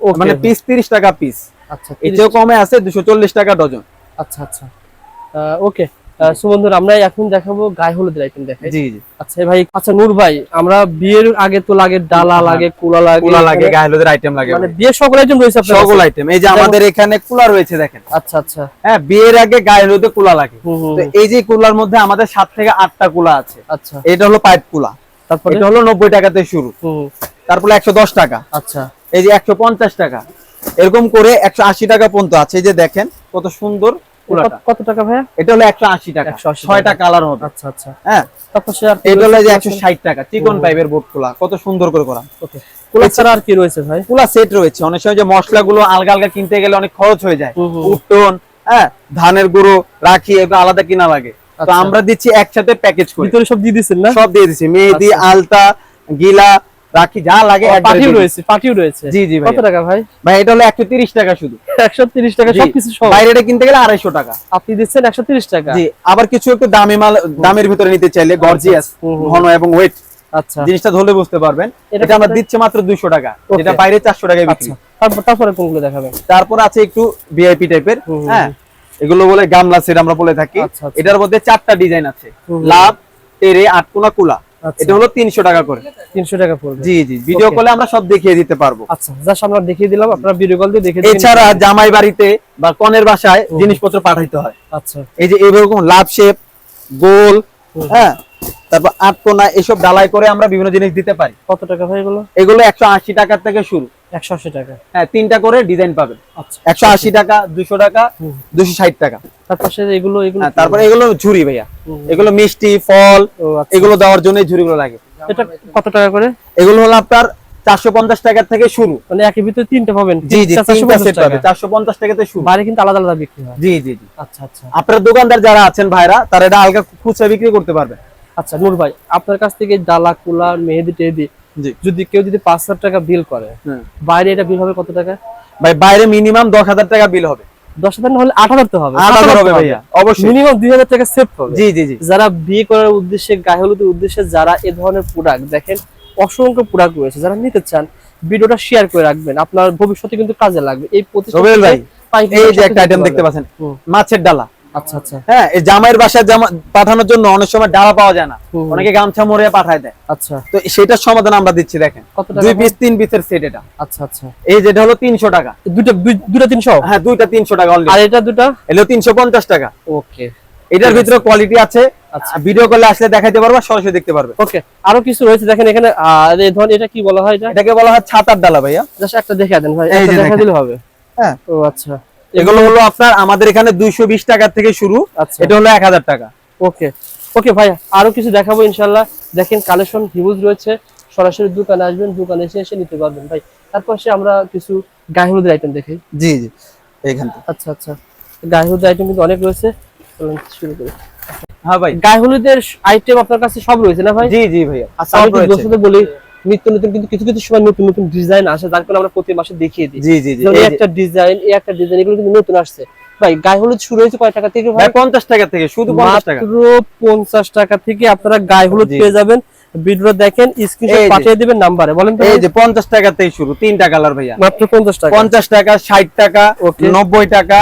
ওকে মানে পিস তিরিশ টাকা পিস আচ্ছা চেয়েও কমে আছে দুশো চল্লিশ টাকা ডজন। আচ্ছা আচ্ছা। ওকে সুবন্ধুর আমরা এখন দেখাবো গায়ে হলুদের আইটেম দেখাই। জি জি। আচ্ছা ভাই আচ্ছা নূর ভাই আমরা বিয়ের আগে তো লাগে ডালা লাগে কুলা লাগে কুলা লাগে গায়ে হলুদের আইটেম লাগে মানে বিয়ের সকল আইটেম রয়েছে আপনার সকল আইটেম এই যে আমাদের এখানে কুলা রয়েছে দেখেন। আচ্ছা আচ্ছা। হ্যাঁ বিয়ের আগে গায়ে হলুদে কুলা লাগে। তো এই যে কুলার মধ্যে আমাদের সাত থেকে আটটা কুলা আছে। আচ্ছা। এটা হলো পাইপ কুলা। তারপরে? এটা হলো নব্বই টাকাতে শুরু। তারপরে একশো দশ টাকা। আচ্ছা। এই যে একশো পঞ্চাশ টাকা। এরকম করে একশো আশি টাকা পর্যন্ত আছে। এই যে দেখেন কত সুন্দর কত- কত টাকা ভাইয়া? এটা হলো একশো আশি টাকা। 180 কালার হবে। আচ্ছা আচ্ছা। হ্যাঁ? তারপর আর কি এটা হলো রয়েছে যে কুলা একশো set? ষাট টাকা। চিকন পাইপের বোর্ড কুলা কত সুন্দর করে করা। ওকে। কুলা ছাড়া আর কি রয়েছে ভাই? কুলা সেট রয়েছে। অনেক সময় যে মশলাগুলো আলগা আলগা কিনতে গেলে অনেক খরচ হয়ে যায়। হুম। হ্যাঁ? ধানের গুঁড়ো রাখি এগুলো আলাদা কিনা লাগে। তো আচ্ছা। আমরা দিচ্ছি একসাথে প্যাকেজ করে। ভিতরে সব দিয়ে দিচ্ছেন না? সব দিয়ে দিচ্ছি। মেহেদি। আলতা গিলা রাখি যা লাগে দিয়ে রয়েছে পাটিও রয়েছে। জি, জি কত টাকা ভাই? ভাই এটা হলো একশো তিরিশ টাকা শুধু। একশো তিরিশ টাকা জি। সবকিছু সব বাইরেটা কিনতে গেলে আড়াইশো টাকা। আপনি দিচ্ছেন একশো তিরিশ টাকা? জি আবার কিছু একটু দামি মাল দামের ভিতরে নিতে চাইলে গর্জিয়াস হুম। ঘন এবং ওয়েট আচ্ছা। জিনিসটা ধরলে বুঝতে পারবেন। এটা আমরা? দিচ্ছি মাত্র দুইশো টাকা। Okay. যেটা বাইরে চারশো টাকায় বিক্রি। আচ্ছা। তারপর তারপরে কোনগুলো দেখাবেন? তারপর আছে একটু ভিআইপি টাইপের হ্যাঁ? এগুলো বলে গামলা সেট আমরা বলে থাকি। আচ্ছা, আচ্ছা। এটার মধ্যে চারটা ডিজাইন আছে। লাভ আটকোনা কুলা। আচ্ছা। এটা হলো তিনশো টাকা করে। তিনশো টাকা পড়বে। জি জি ভিডিও কলে আমরা সব দেখিয়ে দিতে পারব। আচ্ছা জাস্ট আমরা দেখিয়ে দিলাম আপনারা ভিডিও কল দিয়ে দেখে দিন। এছাড়া জামাই বাড়িতে বা কনের বাসায় জিনিসপত্র পাঠাইতে হয়। আচ্ছা। এই যে এরকম লাভ শেপ গোল হ্যাঁ তারপর আটকোনা এসব ডালাই করে আমরা বিভিন্ন জিনিস দিতে পারি। কত টাকা ভাই এগুলো? এগুলো একশো আশি টাকার থেকে শুরু। একশো আশি টাকা। হ্যাঁ তিনটা করে ডিজাইন পাবেন। আচ্ছা। একশো আশি টাকা দুশো টাকা হুম। দুশো ষাট টাকা। তারপর এগুলো এগুলো তারপরে এগুলো ঝুরি ভাইয়া। এগুলো মিষ্টি ফল এগুলো দেওয়ার জন্য ঝুড়িগুলো লাগে। এটা কত টাকা করে? এগুলো হলো আপনার থেকে শুরু। মানে একই ভিতরে তিনটে পাবেন? জি জি টাকা। টাকাতে শুরু। বাইরে কিন্তু আলাদা আলাদা বিক্রি হয়। জি জি জি। আচ্ছা আচ্ছা। আপনার দোকানদার যারা আছেন ভাইরা তারা এটা আলগা খুচরা বিক্রি করতে পারবে আচ্ছা নূর ভাই আপনার কাছ থেকে ডালা কুলা মেহেদি টেহেদি যদি কেউ যদি পাঁচ হাজার টাকা বিল করে বাইরে এটা বিল হবে কত টাকা? ভাই বাইরে মিনিমাম দশ হাজার টাকা বিল হবে। দশ হাজার না হলে আট হাজার তো হবে। আট হাজার হবে ভাইয়া অবশ্যই। মিনিমাম দুই হাজার টাকা সেভ হবে। জি জি জি। যারা বিয়ে করার উদ্দেশ্যে গায়ে হলুদের উদ্দেশ্যে যারা এ ধরনের প্রোডাক্ট দেখেন অসংখ্য প্রোডাক্ট রয়েছে। যারা নিতে চান ভিডিওটা শেয়ার করে রাখবেন। আপনার ভবিষ্যতে কিন্তু কাজে লাগবে। এই প্রতিষ্ঠান ভাই, এই যে একটা আইটেম দেখতে পাচ্ছেন। মাছের ডালা। আচ্ছা আচ্ছা। হ্যাঁ এই জামাইয়ের বাসায় জামা পাঠানোর জন্য অনেক সময় ডালা পাওয়া যায় না। অনেকে গামছা মরে পাঠায় দেয়। আচ্ছা। তো সেটার সমাধান আমরা দিচ্ছি দেখেন। দুই পিস তিন পিসের সেট এটা। আচ্ছা আচ্ছা। এই যেটা হলো তিনশো টাকা। দুটো দুই- দুটো তিনশো? হ্যাঁ দুইটা তিনশো টাকা আর এটা দুটো? এলো তিনশো পঞ্চাশ টাকা। ওকে। এটার ভিতরে কোয়ালিটি আছে। আচ্ছা। ভিডিও কলে আসলে দেখাইতে পারবা সরাসরি দেখতে পারবে। ওকে। আরও কিছু রয়েছে দেখেন এখানে এই এটা কি বলা হয় এটাকে বলা হয় ছাতার ডালা ভাইয়া। জাস্ট একটা দেখে দেন ভাই দেখা দিলে হবে। হ্যাঁ। ও আচ্ছা। এগুলো হলো আপনার আমাদের এখানে দুইশো বিশ টাকা থেকে শুরু। আচ্ছা। এটা হলো এক হাজার টাকা। ওকে। ওকে ভাই আরও কিছু দেখাবো ইনশাল্লাহ দেখেন কালেকশন হিউজ রয়েছে। সরাসরি দোকানে আসবেন দোকানে এসে এসে নিতে পারবেন ভাই। তারপর সে আমরা কিছু গায়ে হলুদের আইটেম দেখি জি জি এইখান থেকে। আচ্ছা আচ্ছা। গায়ে হলুদের আইটেম কিন্তু অনেক রয়েছে। চলুন শুরু করি। হ্যাঁ ভাই। গায়ে হলুদের আইটেম আপনার কাছে সব রয়েছে না ভাই? জি জি ভাইয়া। আচ্ছা আমি। দর্শকদের বলি নিত্য নতুন কিন্তু কিছু কিছু সময় নতুন নতুন ডিজাইন আসে যার কারণে আমরা প্রতি মাসে দেখিয়ে দিই। জি জি জি একটা ডিজাইন এই একটা ডিজাইন এগুলো কিন্তু নতুন আসছে। ভাই গায়ে হলুদ শুরু হয়েছে কয় টাকা থেকে ভাই? ভাই পঞ্চাশ টাকা থেকে শুধু টাকা। মাত্র পঞ্চাশ টাকা থেকে আপনারা গায়ে হলুদ পেয়ে যাবেন। ভিডিও দেখেন স্ক্রিনশট পাঠিয়ে দিবেন নাম্বারে বলেন তো এই যে পঞ্চাশ টাকা থেকে শুরু তিনটা কালার ভাইয়া। মাত্র পঞ্চাশ টাকা। পঞ্চাশ টাকা ষাট টাকা Okay. নব্বই টাকা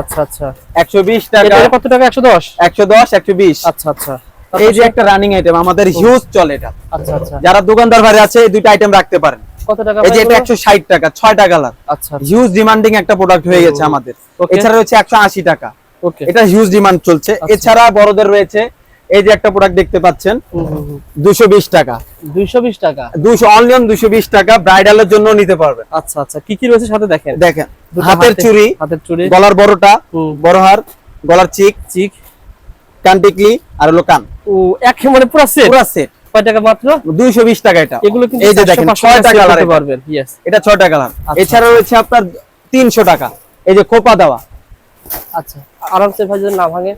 আচ্ছা আচ্ছা। একশো বিশ টাকা। কত টাকা? একশো দশ? একশো দশ একশো বিশ। আচ্ছা আচ্ছা। এই যে একটা রানিং আইটেম আমাদের হিউজ চলে এটা। আচ্ছা আচ্ছা। যারা দোকানদার ভাই আছে এই দুইটা আইটেম রাখতে পারেন। কত টাকা এই যে এটা টাকা আচ্ছা আচ্ছা। হিউজ ডিমান্ডিং একটা প্রোডাক্ট হয়ে গেছে আমাদের। এছাড়া টাকা। ওকে এটা হিউজ ডিমান্ড চলছে। আচ্ছা। এছাড়া বড়দের রয়েছে। এই যে একটা প্রোডাক্ট দেখতে পাচ্ছেন দুশো বিশ টাকা। দুইশো বিশ টাকা? টাকা ব্রাইডালের জন্য নিতে পারবে আচ্ছা আচ্ছা। কি কি রয়েছে সাথে দেখেন? দেখেন হাতের হাতে- চুড়ি হাতের চুড়ি। গলার বড়টা। বড় হার গলার চিক চিক কান টিকলি আর হলো কান। ও এক মানে পুরো সেট পুরো সেট কয় টাকা মাত্র? দুইশো বিশ টাকা এটা। এগুলো কিন্তু এই যে দেখেন 500 ছয়টা টাকা কালার করতে পারবেন ইয়েস এটা ছয়টা কালার আচ্ছা। এছাড়া রয়েছে আপনার তিনশো টাকা। এই যে খোপা দেওয়া। আচ্ছা। আরামসে ভাই যদি না ভাঙে।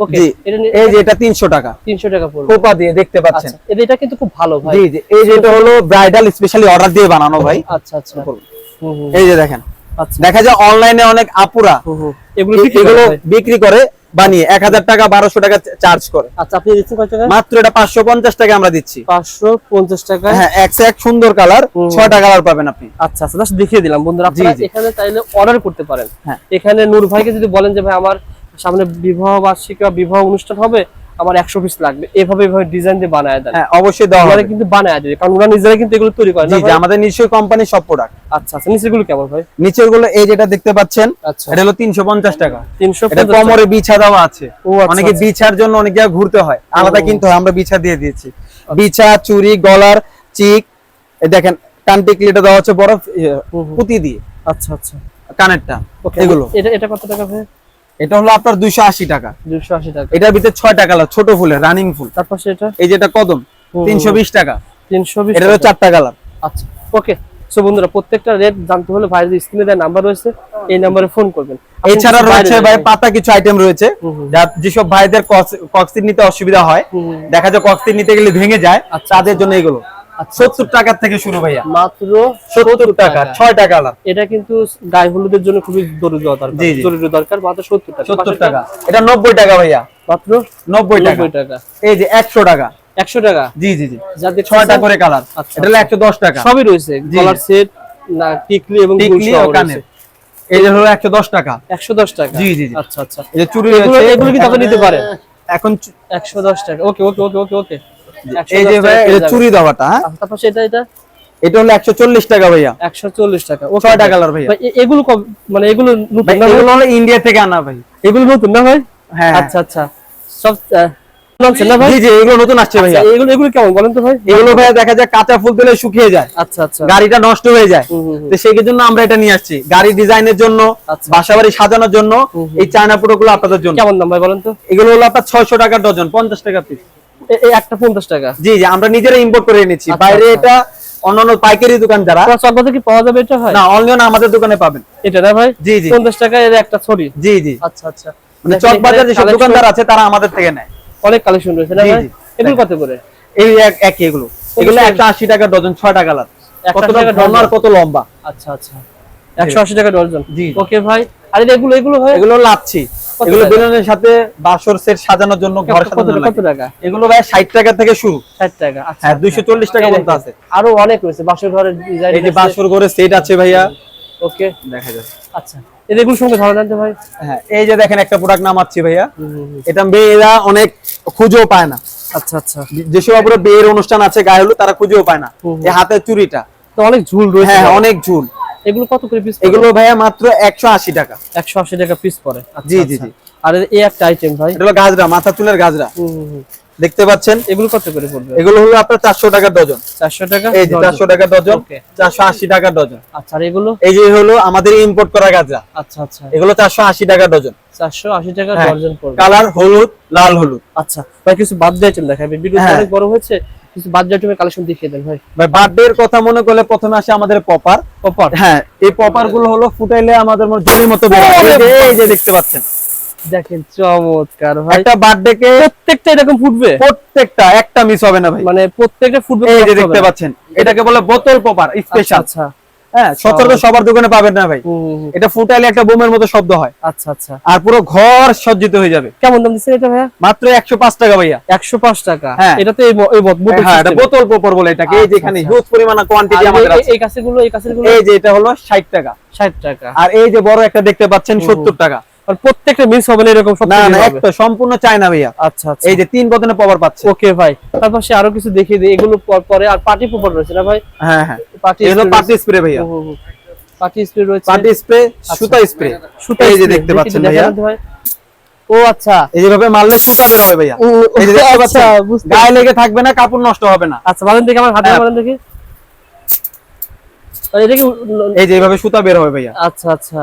ওকে জি। এটা নিয়ে- এই যে এটা তিনশো টাকা। 300 টাকা পড়বে। খোপা দিয়ে দেখতে পাচ্ছেন। আচ্ছা। এটা- কিন্তু খুব ভালো ভাই। জি জি। এই যে এটা হলো ব্রাইডাল স্পেশালি অর্ডার দিয়ে বানানো ভাই। আচ্ছা আচ্ছা। এই যে দেখেন। আচ্ছা। দেখা যায় অনলাইনে অনেক আপুরা এগুলো বিক্রি করে। বানিয়ে এক হাজার টাকা বারোশো টাকা চার্জ করে। আচ্ছা আপনি দিচ্ছেন কয় টাকা? মাত্র এটা পাঁচশো পঞ্চাশ টাকা আমরা দিচ্ছি। পাঁচশো পঞ্চাশ টাকা। হ্যাঁ একশো এক সুন্দর কালার। ছয়টা কালার পাবেন আপনি। আচ্ছা আচ্ছা জাস্ট দেখিয়ে দিলাম। বন্ধুরা আপনারা এখানে চাইলে অর্ডার করতে পারেন। হ্যাঁ। এখানে নূর ভাইকে যদি বলেন যে ভাই আমার সামনে বিবাহ বার্ষিক বা বিবাহ অনুষ্ঠান হবে আমার একশো পিস লাগবে। এভাবে এভাবে ডিজাইন দিয়ে বানায় দেন। হ্যাঁ অবশ্যই দেওয়া হবে। কিন্তু বানায় দেবে কারণ ওরা নিজেরা কিন্তু এগুলো তৈরি করে না। জি আমাদের নিশ্চয়ই কোম্পানি সব প্রোডাক্ট আচ্ছা আচ্ছা নিচেগুলো কেমন ভাই? নিচেরগুলো এই যেটা দেখতে পাচ্ছেন আচ্ছা। এটা হলো তিনশো পঞ্চাশ টাকা। তিনশো এটা কোমরে বিছা দেওয়া আছে। ও আচ্ছা, অনেকে আচ্ছা। বিছার জন্য অনেক জায়গায় ঘুরতে হয়। আলাদা কিন্তু আমরা বিছা দিয়ে দিয়েছি। বিছা চুরি গলার চিক এই দেখেন কান টিকলিটা দেওয়া হচ্ছে বরফ ইয়ে। পুঁতি দিয়ে। আচ্ছা আচ্ছা। কানেরটা এগুলো। এটা এটা কত টাকা ভাই? এটা হলো আপনার দুইশো আশি টাকা। দুশো আশি টাকা। এটার ভিতরে ছয়টা কালার ছোট ফুলের রানিং ফুল। তারপর সেটা এই যেটা কদম হুম, তিনশো বিশ টাকা। তিনশো বিশ এটা হলো টাকা। চারটা কালার আচ্ছা ওকে। সো বন্ধুরা প্রত্যেকটা রেট জানতে হলে ভাইয়ের স্ক্রিনে দেওয়া নাম্বার রয়েছে। এই নাম্বারে ফোন করবেন। এছাড়া রয়েছে ভাই পাতা কিছু আইটেম রয়েছে। যেসব ভাইদের কক্সিট নিতে অসুবিধা হয়। দেখা যায় কক্সিট নিতে গেলে ভেঙে যায় আচ্ছা, তাদের জন্য এগুলো। সত্তর টাকা থেকে শুরু ভাইয়া। মাত্র সত্তর টাকা কালার এটা কিন্তু গায়ে হলুদের জন্য খুবই জরুরি দরকার। জি, জি। জরুরি দরকার মাত্র সত্তর টাকা। সত্তর টাকা। এটা নব্বই টাকা ভাইয়া। মাত্র নব্বই টাকা। টাকা। এই যে একশো টাকা। একশো টাকা? জি জি জি। যাদের ছয়টা করে কালার আচ্ছা, এটা হলো একশো দশ টাকা। সবই রয়েছে। সেট না টিকলি এবং টিকলি ও কানের। এই যে হলো একশো দশ টাকা। একশো দশ টাকা? জি, জি, জি। আচ্ছা আচ্ছা। এই যে চুড়ি এগুলো রয়েছে। এগুলো নিতে পারেন এখন একশো দশ টাকা। ওকে ওকে ওকে ওকে ওকে। এই যে ভাই এই যে চুড়ি হ্যাঁ? তারপর সেটা এটা? এটা হলো একশো চল্লিশ টাকা ভাইয়া। একশো চল্লিশ টাকা ও কালার ভাইয়া। ভাই এগুলো মানে এগুলো নতুন না এগুলো হলো ইন্ডিয়া থেকে আনা ভাই। এগুলো নতুন না ভাই? হ্যাঁ। আচ্ছা আচ্ছা। সব আহ, না ভাই? জি জি এগুলো নতুন আসছে ভাইয়া। আচ্ছা, এগুলো এগুলো কেমন বলেন তো ভাই? এগুলো ভাইয়া দেখা যায় কাঁচা ফুল দিলে শুকিয়ে যায়। আচ্ছা আচ্ছা। গাড়িটা নষ্ট হয়ে যায়। তো সেই জন্য আমরা এটা নিয়ে আসছি। গাড়ি ডিজাইনের জন্য আচ্ছা। বাসাবাড়ি সাজানোর জন্য। এই চায়না পুরোগুলো আপনাদের জন্য। কেমন দাম ভাই বলেন তো? এগুলো হলো আপনার ছয়শো টাকা ডজন পঞ্চাশ টাকা পিস একটা পঞ্চাশ টাকা। জি জি আমরা নিজেরা ইম্পোর্ট করে এনেছি। আচ্ছা, বাইরে আচ্ছা। এটা অন্যান্য পাইকারি দোকান যারা তোমার কি পাওয়া যাবে এটা না অনলাইন আমাদের দোকানে পাবেন। এটা না ভাই? জি জি। পঞ্চাশ টাকা এর একটা ছড়ি জি জি। আচ্ছা আচ্ছা। মানে দেখেন চক বাজার যেসব দোকানদার আছে তারা আমাদের থেকে নেয়। অনেক কালেকশন রয়েছে না ভাই? এগুলো কত করে? এই এক- একই এগুলো। এগুলো একশো আশি টাকা ডজন ছয়টা কালার 180 কতটা টাকা ঘন আর কত লম্বা? আচ্ছা আচ্ছা। একশো আশি টাকা ডজন। জি। ওকে ভাই। আর এগুলো এগুলো ভাই এগুলো কত এগুলো বেলুনের সাথে বাসর সেট সাজানোর জন্য ঘর সাজানোর কত টাকা? এগুলো ভাই ষাট টাকা থেকে শুরু। ষাট টাকা আচ্ছা। হ্যাঁ দুইশো চল্লিশ টাকা এই পর্যন্ত আছে। আরও অনেক রয়েছে বাসর ঘরের ডিজাইন এই যে বাসর করে সেট আছে ভাইয়া। ওকে। দেখা যাচ্ছে আচ্ছা এগুলো সঙ্গে ধরে নেন ভাই। হ্যাঁ এই যে দেখেন একটা প্রোডাক্ট নামাচ্ছি ভাইয়া। এটা মেয়েরা অনেক খুঁজেও পায় না। আচ্ছা আচ্ছা। যেসব আপনার বিয়ের অনুষ্ঠান আছে গায়ে হলুদ তারা খুঁজেও পায় না। এই হাতের চুড়িটা। তো অনেক ঝুল রয়েছে হ্যাঁ অনেক ঝুল। এগুলো কত করে পিস এগুলো ভাইয়া মাত্র একশো আশি টাকা। একশো আশি টাকা পিস পড়ে। আচ্ছা, জি, জি, আচ্ছা। জি। আর এই একটা আইটেম ভাই? এটা হলো গাজরা মাথা চুলের গাজরা। দেখতে পাচ্ছেন? এগুলো কত করে পড়বে? এগুলো হলো আপনার চারশো টাকা ডজন। চারশো টাকা? এই যে ডজন। চারশো টাকা ডজন Okay. চারশো আশি টাকা ডজন। আচ্ছা আর এগুলো? এই যে হলো আমাদের ইম্পোর্ট করা গাজরা। আচ্ছা আচ্ছা। এগুলো চারশো আশি টাকা ডজন। চারশো আশি টাকা হ্যাঁ। ডজন পড়বে। কালার হলুদ লাল হলুদ। আচ্ছা ভাই কিছু বাদ দিয়ে আইটেম দেখাবে ভিডিও হ্যাঁ। অনেক বড় হয়েছে। কিছু আইটেমের কালেকশন দেখিয়ে দেন ভাই। ভাই বার্থডে এর কথা মনে করলে প্রথমে আসে আমাদের পপার। পপার? হ্যাঁ এই পপারগুলো হলো ফুটাইলে আমাদের মতো জমির মতো বের এই যে- দেখতে পাচ্ছেন। দেখেন চমৎকার ভাই। একটা বার্থডে কে প্রত্যেকটা এরকম ফুটবে? প্রত্যেকটা একটা মিস হবে না ভাই। মানে প্রত্যেকটা ফুটবে এই যে দেখতে পাচ্ছেন এটাকে বলে বোতল পপার আচ্ছা স্পেশাল আচ্ছা। হ্যাঁ সচরাচর সবার দোকানে পাবেন না ভাই। এটা ফুটাইলে একটা বোমের মতো শব্দ হয়। আচ্ছা আচ্ছা। আর পুরো ঘর সজ্জিত হয়ে যাবে। কেমন দাম দিচ্ছেন এটা ভাইয়া? মাত্র একশো পাঁচ টাকা ভাইয়া। একশো পাঁচ টাকা। হ্যাঁ। এটা তো এই ব- এই ব- বোতল হ্যাঁ এটা বোতল পপার বলে এটাকে। এই যে এখানে। হিউজ পরিমাণ কোয়ান্টিটি আমাদের আছে। এই কাছেগুলো এই কাছেগুলো এই যে এটা হলো ষাট টাকা। ষাট টাকা। আর এই যে বড় একটা দেখতে পাচ্ছেন সত্তর টাকা। আর প্রত্যেকটা মিস হবে না এরকম সব না না একটা সম্পূর্ণ চায়না ভাইয়া। আচ্ছা আচ্ছা। এই যে তিন বদনে পাওয়ার পাচ্ছে। ওকে ভাই তারপর সে আরও কিছু দেখিয়ে দিই। এগুলো পর- পরে আর পার্টি পেপার রয়েছে না ভাই? হ্যাঁ হ্যাঁ। এগুলো স্প্রে ভাইয়া। স্প্রে রয়েছে। স্প্রে সুতা স্প্রে। সুতা এই যে দেখতে পাচ্ছেন ভাইয়া। ও আচ্ছা। এই যেভাবে মারলে সুতা বের হবে ভাইয়া। এই যে দেখতে আচ্ছা, পাচ্ছেন? গায়ে লেগে থাকবে না কাপড় নষ্ট হবে না। আচ্ছা বলেন দেখি আমার হাতে হ্যাঁ। বলেন দেখি। এটা কি এই যে এইভাবে সুতা বের হবে ভাইয়া। আচ্ছা আচ্ছা।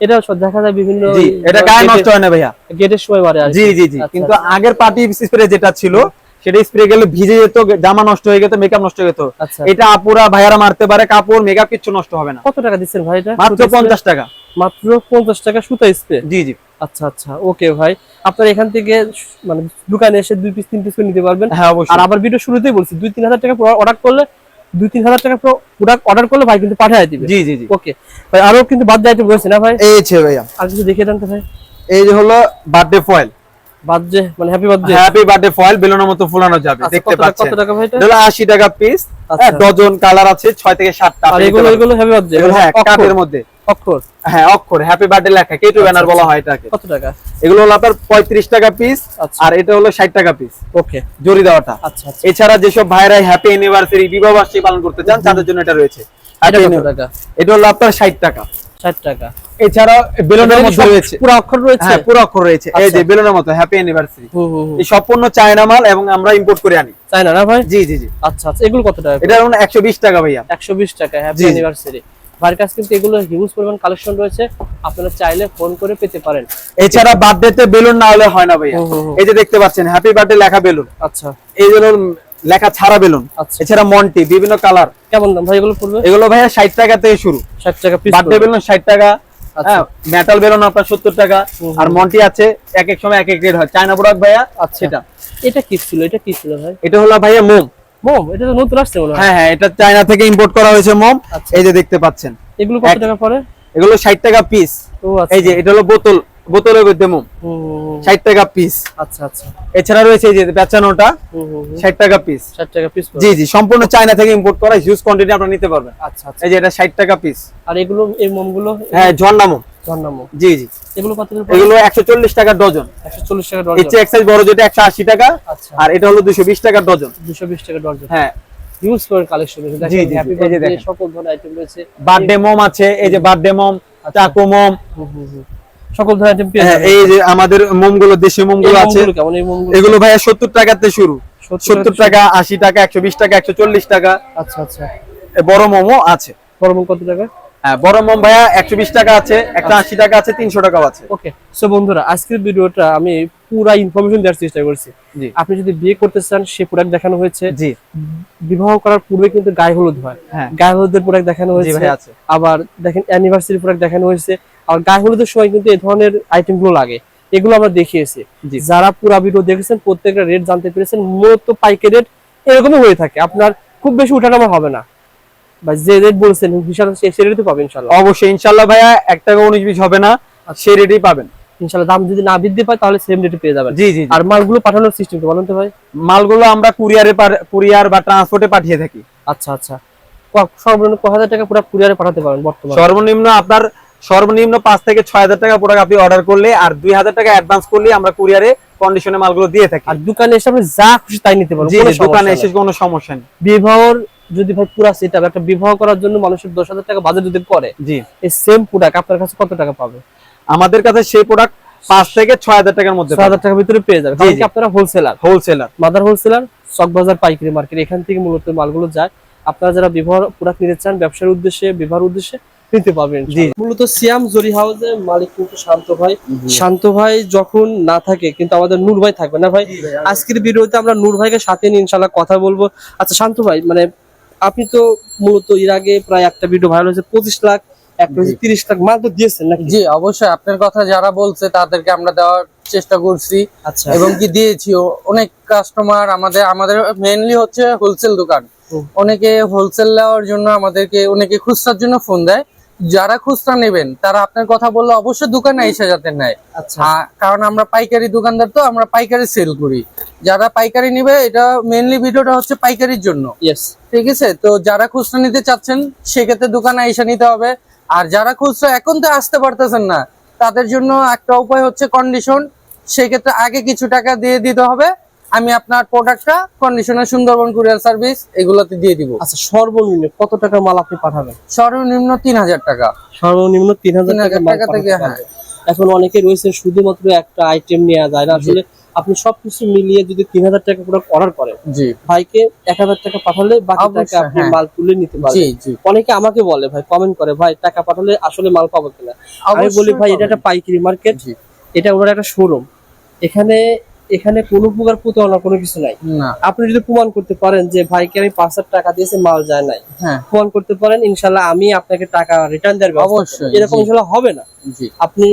এটা দেখা যায় বিভিন্ন জি এটা গায়ে নষ্ট হয় না ভাইয়া। গেটের সময় মারে জি জি জি। আচ্ছা, কিন্তু আচ্ছা। আগের পার্টি স্প্রে যেটা ছিল সেটা স্প্রে গেলে ভিজে যেত জামা নষ্ট হয়ে যেত মেকআপ নষ্ট হয়ে যেত আচ্ছা। এটা আপুরা ভাইয়ারা মারতে পারে কাপড় মেকআপ কিচ্ছু নষ্ট হবে না। কত টাকা দিচ্ছেন ভাই এটা? মাত্র? পঞ্চাশ টাকা। মাত্র পঞ্চাশ টাকা সুতা স্প্রে জি জি। আচ্ছা আচ্ছা ওকে ভাই। আপনারা এখান থেকে মানে দোকানে এসে দুই পিস তিন পিস করে নিতে পারবেন। হ্যাঁ অবশ্যই। আর আবার ভিডিও শুরুতেই বলছি দুই তিন হাজার টাকা অর্ডার করলে দুই তিন হাজার টাকা প্রোডাক্ট অর্ডার করলে ভাই কিন্তু পাঠিয়ে দিবে। জি জি জি। ওকে। ভাই আরও কিন্তু বাদ দিয়ে আইটেম রয়েছে না ভাই? এই ছে ভাইয়া। আর কিছু দেখিয়ে দেন তো ভাই। এই যে হলো বার্থডে ফয়েল যে মানে happy birthday happy birthday foil বেলুনের মতো ফুলানো যাবে আচ্ছা, দেখতে পাচ্ছেন কত টাকা ভাই এটা? এটা হলো আশি টাকা পিস আচ্ছা। ডজন কালার আছে ছয় থেকে সাতটা। আর এগুলো এগুলো হ্যাপি বার্থডে হ্যাঁ মধ্যে। অক্ষর। হ্যাঁ অক্ষর হ্যাপি বার্থডে লেখা কেটু ব্যানার বলা হয় এটাকে। কত টাকা? এগুলো হলো আপনার পঁয়ত্রিশ টাকা পিস আচ্ছা। আর এটা হলো ষাট টাকা পিস ওকে জরি দেওয়াটা। আচ্ছা আচ্ছা। এছাড়া যেসব ভাইরা হ্যাপি অ্যানিভার্সারি বিবাহ বার্ষিকী পালন করতে চান তাদের জন্য এটা রয়েছে। এটা কত টাকা? এটা হলো আপনার ষাট টাকা। ষাট টাকা। এছাড়া বেলুনের মধ্যে সব রয়েছে। পুরো অক্ষর রয়েছে? হ্যাঁ পুরো অক্ষর রয়েছে। এই যে আচ্ছা। বেলুনের মতো হ্যাপি অ্যানিভার্সারি হুম হুম হুম। এই সম্পূর্ণ চায়না মাল এবং আমরা ইম্পোর্ট করে আনি। তাই না না ভাই? জি জি জি। আচ্ছা আচ্ছা। এগুলো কত টাকা এটা হলো একশো বিশ টাকা ভাইয়া। একশো বিশ টাকা হ্যাপি জি, জি। অ্যানিভার্সারি ভাইয়ের কাছে কিন্তু এগুলো হিউজ পরিমাণ কালেকশন রয়েছে। আপনারা চাইলে ফোন করে পেতে পারেন। এছাড়া বার্থডে তে বেলুন না হলে হয় না ভাইয়া। এই যে দেখতে পাচ্ছেন হ্যাপি বার্থডে লেখা বেলুন। আচ্ছা। এই হলো লেখা ছাড়া বেলুন। আচ্ছা। এছাড়া মন্টি বিভিন্ন কালার কেমন দাম ভাই এগুলো পড়বে? এগুলো ভাইয়া ষাট টাকা থেকে শুরু। ষাট টাকা পিস বার্থডে বেলুন ষাট টাকা মেটাল বেলুন আপনার সত্তর টাকা। আর মন্টি আছে এক এক সময় এক এক রেট হয়। চায়না প্রোডাক্ট ভাইয়া আচ্ছা। সেটা এটা কি ছিল? এটা কি ছিল ভাই? এটা হলো ভাইয়া মোম। মোম? এটা তো নতুন আসছে মনে হয়। হ্যাঁ হ্যাঁ এটা চায়না থেকে ইম্পোর্ট করা হয়েছে মোম। আচ্ছা। এই যে দেখতে পাচ্ছেন। এগুলো কত টাকা পড়ে? এগুলো ষাট টাকা পিস ও আচ্ছা। এই যে এটা হলো বোতল। বোতলের মধ্যে মোম। ষাট টাকা পিস আচ্ছা আচ্ছা। এছাড়া রয়েছে এই যে বেচানোটা। ষাট টাকা পিস ষাট টাকা পিস জি জি সম্পূর্ণ চায়না থেকে ইম্পোর্ট করা হিউজ কোয়ান্টিটি আপনারা নিতে পারবেন। আচ্ছা আচ্ছা। এই যে এটা ষাট টাকা পিস আর এগুলো এই মোমগুলো? হ্যাঁ ঝর্ণা মোম মোম জি জি। এগুলো কত এগুলো একশো চল্লিশ টাকা ডজন। একশো চল্লিশ টাকা এর ডজন এক size বড় যেটা একশো আশি টাকা। আচ্ছা। আর এটা হলো দুশো বিশ টাকা ডজন। দুশো বিশ টাকা ডজন। হ্যাঁ। হিউজ করে কালেকশন দেখেন হ্যাপি বার্থডে সকল ধরনের আইটেম রয়েছে। বার্থডে মোম আছে এই যে বার্থডে মোম চাকু মোম। হুম, হুম। সকল ধরনের আইটেম পেয়ে হ্যাঁ, যাবেন। এই যে আমাদের মোমগুলো দেশি আছে মোমগুলো মোমগুলো এগুলো ভাইয়া সত্তর টাকাতে শুরু। 70 টাকা আশি টাকা একশো বিশ টাকা একশো চল্লিশ টাকা। আচ্ছা আচ্ছা। বড় আছে। বড় মোম কত টাকা? হ্যাঁ বড় মোম ভাইয়া একশো বিশ টাকা আছে একশো আশি টাকা আছে তিনশো টাকাও আছে। ওকে সো বন্ধুরা আজকের ভিডিওটা আমি পুরা ইনফরমেশন দেওয়ার চেষ্টা করছি। আপনি যদি বিয়ে করতে চান সে প্রোডাক্ট দেখানো হয়েছে। জি। বিবাহ করার পূর্বে কিন্তু গায়ে হলুদ হয়। হ্যাঁ। গায়ে হলুদের প্রোডাক্ট দেখানো হয়েছে। আবার দেখেন অ্যানিভার্সারি প্রোডাক্ট দেখানো হয়েছে। আর গায়ে হলুদের সময় কিন্তু এই ধরনের আইটেমগুলো লাগে। এগুলো আমরা দেখিয়েছি। যারা পুরা ভিডিও দেখেছেন প্রত্যেকটা রেট জানতে পেরেছেন মূলত পাইকারি রেট এরকমই হয়ে থাকে। আপনার খুব বেশি উঠানামা হবে না। ভাই যে রেট বলছেন বিশাল সে সে পাবেন ইনশাল্লাহ অবশ্যই ইনশাল্লাহ ভাইয়া এক টাকা উনিশ বিশ হবে না সেই রেটেই পাবেন। ইনশাল্লাহ দাম যদি না বৃদ্ধি পায় তাহলে সেম রেটে পেয়ে যাবেন। জি জি। আর মালগুলো পাঠানোর সিস্টেম বলেন তো ভাই। মালগুলো আমরা কুরিয়ারে কুরিয়ার বা ট্রান্সপোর্টে পাঠিয়ে থাকি। আচ্ছা আচ্ছা। সর্বনিম্ন ক হাজার টাকা পুরো কুরিয়ারে পাঠাতে পারেন বর্তমানে। সর্বনিম্ন আপনার সর্বনিম্ন পাঁচ থেকে ছয় হাজার টাকা প্রোডাক্ট আপনি অর্ডার করলে আর দুই হাজার টাকা অ্যাডভান্স করলে আমরা কুরিয়ারে কন্ডিশনে মালগুলো দিয়ে থাকি। আর দোকানে এসে আপনি যা খুশি তাই নিতে জি, দোকানে এসে কোনো সমস্যা নেই। বিবাহর যদি ভাই পুরা সেট একটা বিবাহ করার জন্য মানুষের দশ হাজার টাকা বাজেট যদি করে জি। এই সেম প্রোডাক্ট আপনার কাছে কত টাকা পাবে? আমাদের কাছে সেই প্রোডাক্ট পাঁচ থেকে ছয় হাজার টাকার মধ্যে ছয় হাজার টাকার ভিতরে পেয়ে যাবে কারণ আপনারা wholesaler wholesaler mother wholesaler Chawk Bazar পাইকারি মার্কেট এখান থেকে মূলত মালগুলো যায়। আপনারা যারা বিবাহ প্রোডাক্ট নিতে চান ব্যবসার উদ্দেশ্যে বিবাহের উদ্দেশ্যে নিতে পারবেন মূলত সিয়াম জরি হাউসের মালিক কিন্তু শান্ত ভাই। শান্ত ভাই যখন না থাকে কিন্তু আমাদের নূর ভাই থাকবে না ভাই? আজকের ভিডিওতে আমরা নূর ভাইকে সাথে নিয়ে ইনশাল্লাহ কথা বলব। আচ্ছা শান্ত ভাই মানে আপনি তো মূলত এর আগে প্রায় একটা ভিডিও ভাইরাল হয়েছে পঁচিশ লাখ হয়েছে তিরিশ লাখ মাল তো দিয়েছেন নাকি? জি অবশ্যই। আপনার কথা যারা বলছে তাদেরকে আমরা দেওয়ার চেষ্টা করছি। আচ্ছা। এবং কি দিয়েছিও অনেক কাস্টমার আমাদের আমাদের মেইনলি হচ্ছে হোলসেল দোকান। অনেকে হোলসেল নেওয়ার জন্য আমাদেরকে অনেকে খুচরার জন্য ফোন দেয়। যারা খুচরা নেবেন তারা আপনার কথা বললে অবশ্যই দোকানে এসে যাতে নেয়। আচ্ছা। কারণ আমরা পাইকারি দোকানদার তো আমরা পাইকারি সেল করি। যারা পাইকারি নিবে এটা মেইনলি ভিডিওটা হচ্ছে পাইকারির জন্য। ইয়েস ঠিক আছে? তো যারা খুচরা নিতে চাচ্ছেন সেক্ষেত্রে দোকানে এসে নিতে হবে। আর যারা খুচরা এখন তো আসতে পারতেছেন না তাদের জন্য একটা উপায় হচ্ছে কন্ডিশন সেক্ষেত্রে আগে কিছু টাকা দিয়ে দিতে হবে। আমি আপনার প্রোডাক্টটা কন্ডিশনার সুন্দরবন কুরিয়ার সার্ভিস এগুলোতে দিয়ে দিব। আচ্ছা সর্বনিম্ন কত টাকা মাল আপনি পাঠাবেন? সর্বনিম্ন তিন হাজার টাকা। সর্বনিম্ন তিন হাজার 3,000 টাকা থেকে, হ্যাঁ। এখন অনেকে রয়েছে শুধুমাত্র একটা আইটেম নেওয়া যায় না। আসলে আপনি সবকিছু মিলিয়ে যদি তিন হাজার টাকা পুরো অর্ডার করেন জি। ভাইকে এক হাজার টাকা পাঠালে বাকি টাকা আপনি হ্যাঁ। মাল তুলে নিতে পারবেন। জি অনেকে আমাকে বলে ভাই কমেন্ট করে ভাই টাকা পাঠালে আসলে মাল পাবো কিনা? আমি বলি ভাই এটা একটা পাইকারি মার্কেট। এটা ওনার একটা শোরুম এখানে এখানে কোনো প্রকার প্রতারণা কোনো কিছু নাই। আপনি যদি প্রমাণ করতে পারেন যে ভাইকে আমি পাঁচ হাজার টাকা দিয়েছি মাল যায় নাই। হ্যাঁ। প্রমাণ করতে পারেন ইনশাল্লাহ আমি আপনাকে টাকা রিটার্ন দেওয়ার ব্যবস্থা অবশ্যই, এরকম ইনশাল্লাহ হবে না। আপনি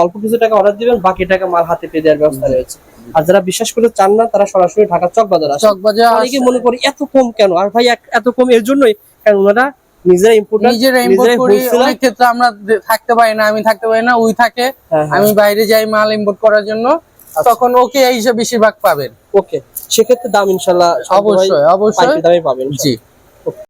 অল্প কিছু টাকা অর্ডার দিবেন বাকি টাকা মাল হাতে পেয়ে দেওয়ার ব্যবস্থা রয়েছে। আর যারা বিশ্বাস করে চান না তারা সরাসরি ঢাকা চক বাজার আসে চকবাজার অনেকে মনে করে এত কম কেন? আর ভাই এত কম এর জন্যই কারণ ওনারা নিজেরা ইম্পোর্টার নিজেরা ইম্পোর্ট করি। অনেক ক্ষেত্রে আমরা থাকতে পারি না আমি থাকতে পারি না উই থাকে। হ্যাঁ, আমি বাইরে যাই মাল ইম্পোর্ট করার জন্য। তখন ওকে এই যে বেশিরভাগ পাবেন। ওকে সেক্ষেত্রে দাম ইনশাল্লাহ অবশ্যই অবশ্যই। দামে পাবেন জি।